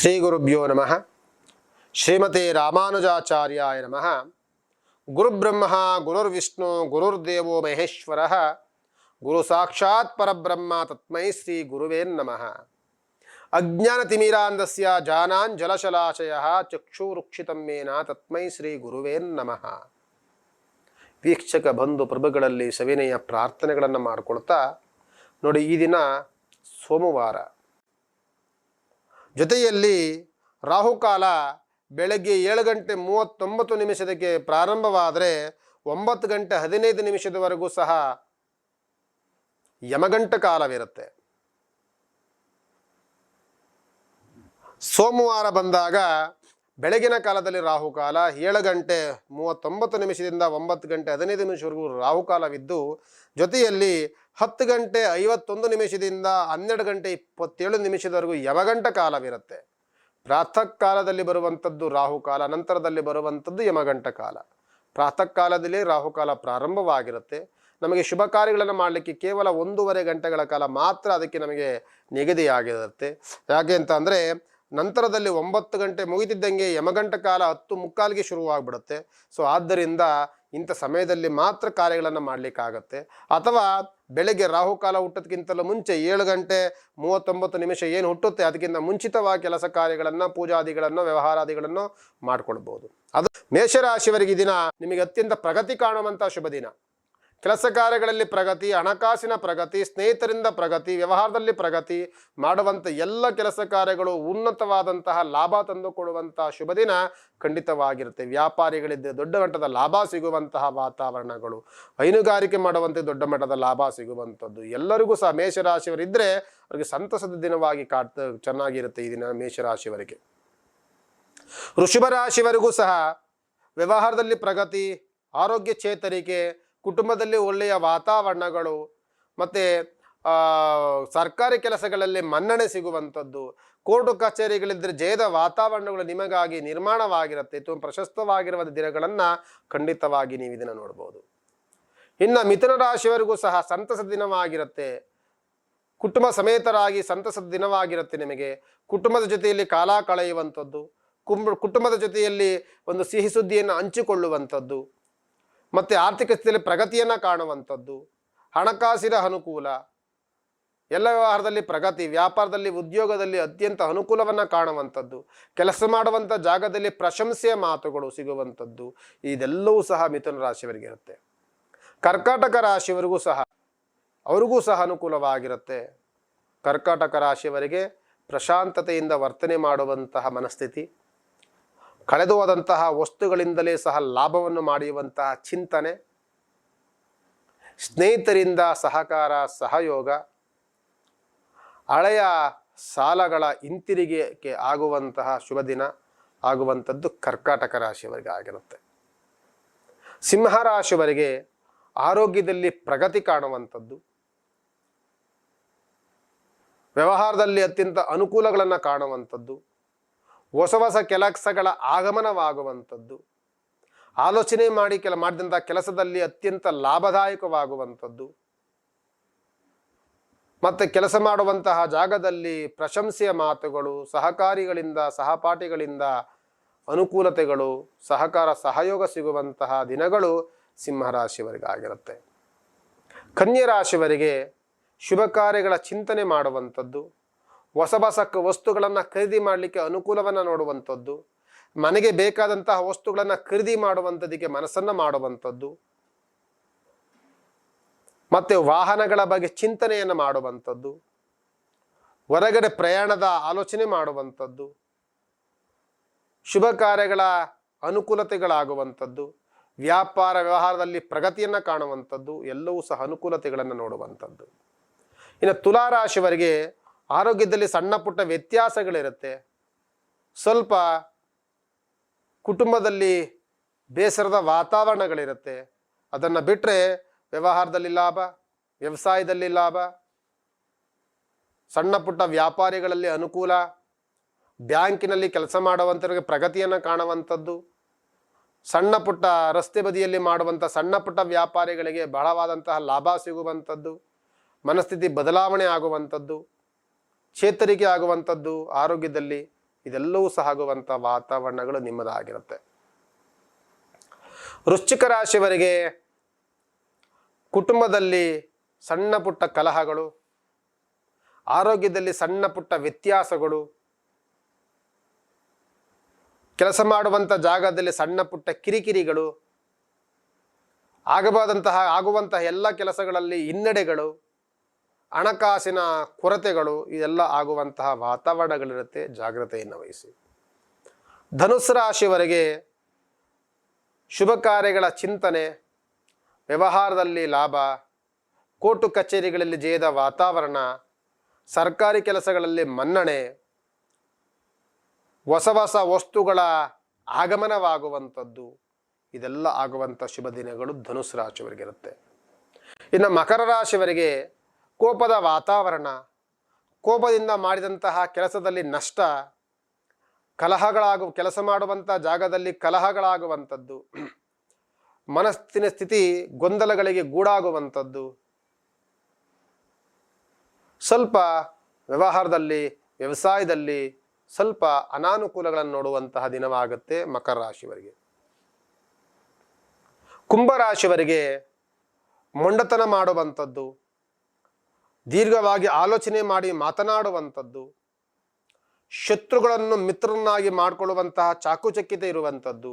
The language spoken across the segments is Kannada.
ಶ್ರೀ ಗುರುಭ್ಯೋ ನಮಃ. ಶ್ರೀಮತಿ ರಾಮಾನುಜಾಚಾರ್ಯಾಯ ನಮಃ. ಗುರುಬ್ರಹ್ಮ, ಗುರುರ್ವಿಷ್ಣು, ಗುರುರ್ದೇವೋ ಮಹೇಶ್ವರ. ಗುರು ಸಾಕ್ಷಾತ್ ಪರಬ್ರಹ್ಮ ತತ್ಮೈ ಶ್ರೀ ಗುರುವೇ ನಮಃ. ಅಜ್ಞಾನತಿಮಿರಾಂಧಸ್ಯ ಜಾನಾಂಜಲಶಲಾಶಯ ಚಕ್ಷುರುಕ್ಷಿತಮ್ಮೇನ ತತ್ಮೈ ಶ್ರೀ ಗುರುವೇ ನಮಃ. ವೀಕ್ಷಕ ಬಂಧು ಪ್ರಭುಗಳಲ್ಲಿ ಸವಿನಯ ಪ್ರಾರ್ಥನೆಗಳನ್ನು ಮಾಡಿಕೊಳ್ತಾ ನೋಡಿ ಈ ದಿನ ಸೋಮವಾರ ಜೊತೆಯಲ್ಲಿ ರಾಹುಕಾಲ ಬೆಳಗ್ಗೆ ಏಳು ಗಂಟೆ ಮೂವತ್ತೊಂಬತ್ತು ನಿಮಿಷದಕ್ಕೆ ಪ್ರಾರಂಭವಾದರೆ ಒಂಬತ್ತು ಗಂಟೆ ಹದಿನೈದು ನಿಮಿಷದವರೆಗೂ ಸಹ ಯಮಗಂಟ ಕಾಲವಿರುತ್ತೆ. ಸೋಮವಾರ ಬಂದಾಗ ಬೆಳಗಿನ ಕಾಲದಲ್ಲಿ ರಾಹುಕಾಲ ಏಳು ಗಂಟೆ ಮೂವತ್ತೊಂಬತ್ತು ನಿಮಿಷದಿಂದ ಒಂಬತ್ತು ಗಂಟೆ ಹದಿನೈದು ನಿಮಿಷವರೆಗೂ ರಾಹುಕಾಲವಿದ್ದು ಜೊತೆಯಲ್ಲಿ ಹತ್ತು ಗಂಟೆ ಐವತ್ತೊಂದು ನಿಮಿಷದಿಂದ ಹನ್ನೆರಡು ಗಂಟೆ ಇಪ್ಪತ್ತೇಳು ನಿಮಿಷದವರೆಗೂ ಯಮಗಂಟ ಕಾಲವಿರುತ್ತೆ. ಪ್ರಾತಃ ಕಾಲದಲ್ಲಿ ಬರುವಂಥದ್ದು ರಾಹುಕಾಲ ನಂತರದಲ್ಲಿ ಬರುವಂಥದ್ದು ಯಮಗಂಟ ಕಾಲ. ಪ್ರಾತಃ ಕಾಲದಲ್ಲಿ ರಾಹುಕಾಲ ಪ್ರಾರಂಭವಾಗಿರುತ್ತೆ. ನಮಗೆ ಶುಭ ಕಾರ್ಯಗಳನ್ನು ಮಾಡಲಿಕ್ಕೆ ಕೇವಲ ಒಂದೂವರೆ ಗಂಟೆಗಳ ಕಾಲ ಮಾತ್ರ ಅದಕ್ಕೆ ನಮಗೆ ನಿಗದಿಯಾಗಿರುತ್ತೆ. ಯಾಕೆ ಅಂತ ಅಂದರೆ ನಂತರದಲ್ಲಿ ಒಂಬತ್ತು ಗಂಟೆ ಮುಗಿದಿದ್ದಂಗೆ ಯಮಗಂಟ ಕಾಲ ಹತ್ತು ಮುಕ್ಕಾಲಿಗೆ ಶುರುವಾಗ್ಬಿಡುತ್ತೆ. ಸೊ ಆದ್ದರಿಂದ ಇಂಥ ಸಮಯದಲ್ಲಿ ಮಾತ್ರ ಕಾರ್ಯಗಳನ್ನು ಮಾಡಲಿಕ್ಕಾಗತ್ತೆ. ಅಥವಾ ಬೆಳಗ್ಗೆ ರಾಹುಕಾಲ ಹುಟ್ಟೋದಕ್ಕಿಂತಲೂ ಮುಂಚೆ ಏಳು ಗಂಟೆ ಮೂವತ್ತೊಂಬತ್ತು ನಿಮಿಷ ಏನು ಹುಟ್ಟುತ್ತೆ, ಅದಕ್ಕಿಂತ ಮುಂಚಿತವಾಗಿ ಕೆಲಸ ಕಾರ್ಯಗಳನ್ನು, ಪೂಜಾದಿಗಳನ್ನು, ವ್ಯವಹಾರಾದಿಗಳನ್ನು ಮಾಡ್ಕೊಳ್ಬೋದು. ಅದು ಮೇಷರಾಶಿಯವರಿಗೆ ದಿನ ನಿಮಗೆ ಅತ್ಯಂತ ಪ್ರಗತಿ ಕಾಣುವಂಥ ಶುಭ ದಿನ. ಕೆಲಸ ಕಾರ್ಯಗಳಲ್ಲಿ ಪ್ರಗತಿ, ಹಣಕಾಸಿನ ಪ್ರಗತಿ, ಸ್ನೇಹಿತರಿಂದ ಪ್ರಗತಿ, ವ್ಯವಹಾರದಲ್ಲಿ ಪ್ರಗತಿ ಮಾಡುವಂಥ ಎಲ್ಲ ಕೆಲಸ ಕಾರ್ಯಗಳು ಉನ್ನತವಾದಂತಹ ಲಾಭ ತಂದುಕೊಡುವಂತಹ ಶುಭ ದಿನ ಖಂಡಿತವಾಗಿರುತ್ತೆ. ವ್ಯಾಪಾರಿಗಳಿದ್ದ ದೊಡ್ಡ ಮಟ್ಟದ ಲಾಭ ಸಿಗುವಂತಹ ವಾತಾವರಣಗಳು, ಹೈನುಗಾರಿಕೆ ಮಾಡುವಂತೆ ದೊಡ್ಡ ಮಟ್ಟದ ಲಾಭ ಸಿಗುವಂಥದ್ದು ಎಲ್ಲರಿಗೂ ಸಹ ಮೇಷರಾಶಿಯವರಿದ್ದರೆ ಅವರಿಗೆ ಸಂತಸದ ದಿನವಾಗಿ ಕಾಡ್ತ ಚೆನ್ನಾಗಿರುತ್ತೆ ಈ ದಿನ ಮೇಷರಾಶಿಯವರಿಗೆ. ವೃಷಭ ರಾಶಿಯವರಿಗೂ ಸಹ ವ್ಯವಹಾರದಲ್ಲಿ ಪ್ರಗತಿ, ಆರೋಗ್ಯ ಚೇತರಿಕೆ ಕುಟುಂಬದಲ್ಲಿ ಒಳ್ಳೆಯ ವಾತಾವರಣಗಳು ಮತ್ತು ಸರ್ಕಾರಿ ಕೆಲಸಗಳಲ್ಲಿ ಮನ್ನಣೆ ಸಿಗುವಂಥದ್ದು, ಕೋರ್ಟು ಕಚೇರಿಗಳಿದ್ದರೆ ಜಯದ ವಾತಾವರಣಗಳು ನಿಮಗಾಗಿ ನಿರ್ಮಾಣವಾಗಿರುತ್ತೆ ತುಂಬ ಪ್ರಶಸ್ತವಾಗಿರುವ ದಿನಗಳನ್ನು ಖಂಡಿತವಾಗಿ ನೀವು ಇದನ್ನು ನೋಡ್ಬೋದು. ಇನ್ನು ಮಿಥುನ ರಾಶಿಯವರಿಗೂ ಸಹ ಸಂತಸ ದಿನವಾಗಿರುತ್ತೆ. ಕುಟುಂಬ ಸಮೇತರಾಗಿ ಸಂತಸದ ದಿನವಾಗಿರುತ್ತೆ ನಿಮಗೆ. ಕುಟುಂಬದ ಜೊತೆಯಲ್ಲಿ ಕಾಲ ಕಳೆಯುವಂಥದ್ದು, ಕುಂಬ, ಕುಟುಂಬದ ಜೊತೆಯಲ್ಲಿ ಒಂದು ಸಿಹಿ ಸುದ್ದಿಯನ್ನು ಹಂಚಿಕೊಳ್ಳುವಂಥದ್ದು. ಮತ್ತು ಆರ್ಥಿಕ ಸ್ಥಿತಿಯಲ್ಲಿ ಪ್ರಗತಿಯನ್ನು ಕಾಣುವಂಥದ್ದು. ಹಣಕಾಸಿನ ಅನುಕೂಲ. ಎಲ್ಲ ವ್ಯವಹಾರದಲ್ಲಿ ಪ್ರಗತಿ, ವ್ಯಾಪಾರದಲ್ಲಿ, ಉದ್ಯೋಗದಲ್ಲಿ ಅತ್ಯಂತ ಅನುಕೂಲವನ್ನು ಕಾಣುವಂಥದ್ದು. ಕೆಲಸ ಮಾಡುವಂಥ ಜಾಗದಲ್ಲಿ ಪ್ರಶಂಸೆಯ ಮಾತುಗಳು ಸಿಗುವಂಥದ್ದು. ಇದೆಲ್ಲವೂ ಸಹ ಮಿಥುನ ರಾಶಿಯವರಿಗೆ ಇರುತ್ತೆ. ಕರ್ಕಾಟಕ ರಾಶಿಯವರಿಗೂ ಸಹ, ಅವರಿಗೂ ಸಹ ಅನುಕೂಲವಾಗಿರುತ್ತೆ. ಕರ್ಕಾಟಕ ರಾಶಿಯವರಿಗೆ ಪ್ರಶಾಂತತೆಯಿಂದ ವರ್ತನೆ ಮಾಡುವಂತಹ ಮನಸ್ಥಿತಿ. ಕಳೆದು ಹೋದಂತಹ ವಸ್ತುಗಳಿಂದಲೇ ಸಹ ಲಾಭವನ್ನು ಮಾಡಿಯುವಂತಹ ಚಿಂತನೆ, ಸ್ನೇಹಿತರಿಂದ ಸಹಕಾರ, ಸಹಯೋಗ, ಹಳೆಯ ಸಾಲಗಳ ಹಿಂತಿರುಗಿಕೆ ಆಗುವಂತಹ ಶುಭ ದಿನ ಆಗುವಂಥದ್ದು ಕರ್ಕಾಟಕ ರಾಶಿಯವರಿಗೆ ಆಗಿರುತ್ತೆ. ಸಿಂಹ ರಾಶಿಯವರಿಗೆ ಆರೋಗ್ಯದಲ್ಲಿ ಪ್ರಗತಿ ಕಾಣುವಂಥದ್ದು, ವ್ಯವಹಾರದಲ್ಲಿ ಅತ್ಯಂತ ಅನುಕೂಲಗಳನ್ನು ಕಾಣುವಂಥದ್ದು ಹೊಸ ಹೊಸ ಕೆಲಸಗಳ ಆಗಮನವಾಗುವಂಥದ್ದು. ಆಲೋಚನೆ ಮಾಡಿ ಕೆಲ, ಮಾಡಿದಂಥ ಕೆಲಸದಲ್ಲಿ ಅತ್ಯಂತ ಲಾಭದಾಯಕವಾಗುವಂಥದ್ದು. ಮತ್ತು ಕೆಲಸ ಮಾಡುವಂತಹ ಜಾಗದಲ್ಲಿ ಪ್ರಶಂಸೆಯ ಮಾತುಗಳು, ಸಹಕಾರಿಗಳಿಂದ, ಸಹಪಾಠಿಗಳಿಂದ ಅನುಕೂಲತೆಗಳು, ಸಹಕಾರ, ಸಹಯೋಗ ಸಿಗುವಂತಹ ದಿನಗಳು ಸಿಂಹರಾಶಿಯವರಿಗಾಗಿರುತ್ತೆ. ಕನ್ಯರಾಶಿಯವರಿಗೆ ಶುಭ ಕಾರ್ಯಗಳ ಚಿಂತನೆ ಮಾಡುವಂಥದ್ದು. ಹೊಸ ಹೊಸ ವಸ್ತುಗಳನ್ನು ಖರೀದಿ ಮಾಡಲಿಕ್ಕೆ ಅನುಕೂಲವನ್ನು ನೋಡುವಂಥದ್ದು, ಮನೆಗೆ ಬೇಕಾದಂತಹ ವಸ್ತುಗಳನ್ನು ಖರೀದಿ ಮಾಡುವಂಥದ್ದಕ್ಕೆ ಮನಸ್ಸನ್ನು ಮಾಡುವಂಥದ್ದು, ಮತ್ತು ವಾಹನಗಳ ಬಗ್ಗೆ ಚಿಂತನೆಯನ್ನು ಮಾಡುವಂಥದ್ದು, ಹೊರಗಡೆ ಪ್ರಯಾಣದ ಆಲೋಚನೆ ಮಾಡುವಂಥದ್ದು, ಶುಭ ಕಾರ್ಯಗಳ ಅನುಕೂಲತೆಗಳಾಗುವಂಥದ್ದು, ವ್ಯಾಪಾರ ವ್ಯವಹಾರದಲ್ಲಿ ಪ್ರಗತಿಯನ್ನು ಕಾಣುವಂಥದ್ದು, ಎಲ್ಲವೂ ಸಹ ಅನುಕೂಲತೆಗಳನ್ನು ನೋಡುವಂಥದ್ದು. ಇನ್ನು ತುಲಾರಾಶಿಯವರಿಗೆ ಆರೋಗ್ಯದಲ್ಲಿ ಸಣ್ಣ ಪುಟ್ಟ ವ್ಯತ್ಯಾಸಗಳಿರುತ್ತೆ. ಸ್ವಲ್ಪ ಕುಟುಂಬದಲ್ಲಿ ಬೇಸರದ ವಾತಾವರಣಗಳಿರುತ್ತೆ. ಅದನ್ನು ಬಿಟ್ಟರೆ ವ್ಯವಹಾರದಲ್ಲಿ ಲಾಭ, ವ್ಯವಸಾಯದಲ್ಲಿ ಲಾಭ, ಸಣ್ಣ ಪುಟ್ಟ ವ್ಯಾಪಾರಿಗಳಲ್ಲಿ ಅನುಕೂಲ, ಬ್ಯಾಂಕಿನಲ್ಲಿ ಕೆಲಸ ಮಾಡುವಂಥವ್ರಿಗೆ ಪ್ರಗತಿಯನ್ನು ಕಾಣುವಂಥದ್ದು, ಸಣ್ಣ ಪುಟ್ಟ ರಸ್ತೆ ಬದಿಯಲ್ಲಿ ಮಾಡುವಂಥ ಸಣ್ಣ ಪುಟ್ಟ ವ್ಯಾಪಾರಿಗಳಿಗೆ ಬಹಳವಾದಂತಹ ಲಾಭ ಸಿಗುವಂಥದ್ದು, ಮನಸ್ಥಿತಿ ಬದಲಾವಣೆ ಆಗುವಂಥದ್ದು. ಚೇತರಿಕೆ ಆಗುವಂಥದ್ದು, ಆರೋಗ್ಯದಲ್ಲಿ ಇದೆಲ್ಲವೂ ಸಹ ಆಗುವಂಥ ವಾತಾವರಣಗಳು ನಿಮ್ಮದಾಗಿರುತ್ತೆ. ವೃಶ್ಚಿಕ ರಾಶಿಯವರಿಗೆ ಕುಟುಂಬದಲ್ಲಿ ಸಣ್ಣ ಪುಟ್ಟ ಕಲಹಗಳು, ಆರೋಗ್ಯದಲ್ಲಿ ಸಣ್ಣ ಪುಟ್ಟ ವ್ಯತ್ಯಾಸಗಳು, ಕೆಲಸ ಮಾಡುವಂಥ ಜಾಗದಲ್ಲಿ ಸಣ್ಣ ಪುಟ್ಟ ಕಿರಿಕಿರಿಗಳು, ಆಗಬಾದಂತಹ, ಆಗುವಂತಹ ಎಲ್ಲ ಕೆಲಸಗಳಲ್ಲಿ ಹಿನ್ನಡೆಗಳು ಹಣಕಾಸಿನ ಕೊರತೆಗಳು ಇದೆಲ್ಲ ಆಗುವಂತಹ ವಾತಾವರಣಗಳಿರುತ್ತೆ ಜಾಗ್ರತೆಯನ್ನು ವಹಿಸಿ. ಧನುಸ್ಸು ರಾಶಿಯವರೆಗೆ ಶುಭ ಕಾರ್ಯಗಳ ಚಿಂತನೆ, ವ್ಯವಹಾರದಲ್ಲಿ ಲಾಭ, ಕೋರ್ಟು ಕಚೇರಿಗಳಲ್ಲಿ ಜಯದ ವಾತಾವರಣ, ಸರ್ಕಾರಿ ಕೆಲಸಗಳಲ್ಲಿ ಮನ್ನಣೆ, ಹೊಸ ಹೊಸ ವಸ್ತುಗಳ ಆಗಮನವಾಗುವಂಥದ್ದು. ಇದೆಲ್ಲ ಆಗುವಂಥ ಶುಭ ದಿನಗಳು ಧನುಸ್ ಇರುತ್ತೆ ಇನ್ನು ಮಕರ ರಾಶಿಯವರಿಗೆ ಕೋಪದ ವಾತಾವರಣ, ಕೋಪದಿಂದ ಮಾಡಿದಂತಹ ಕೆಲಸದಲ್ಲಿ ನಷ್ಟ ಕಲಹಗಳಾಗು ಕೆಲಸ ಮಾಡುವಂಥ ಜಾಗದಲ್ಲಿ ಕಲಹಗಳಾಗುವಂಥದ್ದು, ಮನಸ್ಸಿನ ಸ್ಥಿತಿ ಗೊಂದಲಗಳಿಗೆ ಗೂಡಾಗುವಂಥದ್ದು. ಸ್ವಲ್ಪ ವ್ಯವಹಾರದಲ್ಲಿ, ವ್ಯವಸಾಯದಲ್ಲಿ ಸ್ವಲ್ಪ ಅನಾನುಕೂಲಗಳನ್ನು ನೋಡುವಂತಹ ದಿನವಾಗುತ್ತೆ ಮಕರ ರಾಶಿಯವರಿಗೆ. ಕುಂಭರಾಶಿಯವರಿಗೆ ಮೊಂಡತನ ಮಾಡುವಂಥದ್ದು ದೀರ್ಘವಾಗಿ ಆಲೋಚನೆ ಮಾಡಿ ಮಾತನಾಡುವಂಥದ್ದು, ಶತ್ರುಗಳನ್ನು ಮಿತ್ರರನ್ನಾಗಿ ಮಾಡಿಕೊಳ್ಳುವಂತಹ ಚಾಕುಚಕ್ಯತೆ ಇರುವಂಥದ್ದು,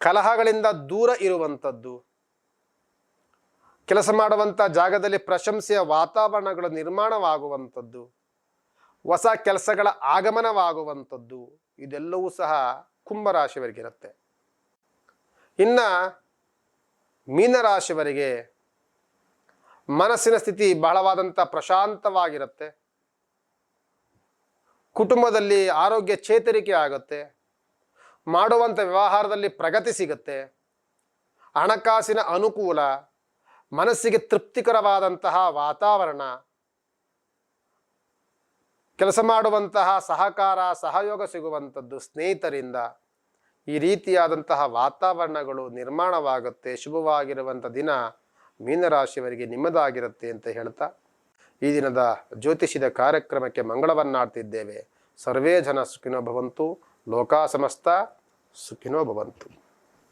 ಕಲಹಗಳಿಂದ ದೂರ ಇರುವಂಥದ್ದು, ಕೆಲಸ ಮಾಡುವಂಥ ಜಾಗದಲ್ಲಿ ಪ್ರಶಂಸೆಯ ವಾತಾವರಣಗಳು ನಿರ್ಮಾಣವಾಗುವಂಥದ್ದು, ಹೊಸ ಕೆಲಸಗಳ ಆಗಮನವಾಗುವಂಥದ್ದು, ಇದೆಲ್ಲವೂ ಸಹ ಕುಂಭರಾಶಿಯವರಿಗಿರುತ್ತೆ ಇನ್ನು ಮೀನರಾಶಿಯವರಿಗೆ ಮನಸ್ಸಿನ ಸ್ಥಿತಿ ಬಹಳವಾದಂಥ ಪ್ರಶಾಂತವಾಗಿರುತ್ತೆ. ಕುಟುಂಬದಲ್ಲಿ ಆರೋಗ್ಯ ಚೇತರಿಕೆ ಆಗುತ್ತೆ. ಮಾಡುವಂಥ ವ್ಯವಹಾರದಲ್ಲಿ ಪ್ರಗತಿ ಸಿಗುತ್ತೆ. ಹಣಕಾಸಿನ ಅನುಕೂಲ, ಮನಸ್ಸಿಗೆ ತೃಪ್ತಿಕರವಾದಂತಹ ವಾತಾವರಣ, ಕೆಲಸ ಮಾಡುವಂತಹ ಸಹಕಾರ, ಸಹಯೋಗ ಸಿಗುವಂಥದ್ದು ಸ್ನೇಹಿತರಿಂದ ಈ ರೀತಿಯಾದಂತಹ ವಾತಾವರಣಗಳು ನಿರ್ಮಾಣವಾಗುತ್ತೆ. ಶುಭವಾಗಿರುವಂಥ ದಿನ. ಮೀನರಾಶಿಯವರಿಗೆ ನಿಮ್ಮದಾಗಿರುತ್ತೆ ಅಂತ ಹೇಳ್ತಾ ಈ ದಿನದ ಜ್ಯೋತಿಷಿದ ಕಾರ್ಯಕ್ರಮಕ್ಕೆ ಮಂಗಳವನ್ನಾಡ್ತಿದ್ದೇವೆ. ಸರ್ವೇ ಜನ ಸುಖಿನೋ ಭವಂತು. ಲೋಕಾ ಸಮಸ್ತ ಸುಖಿನೋ ಭವಂತು.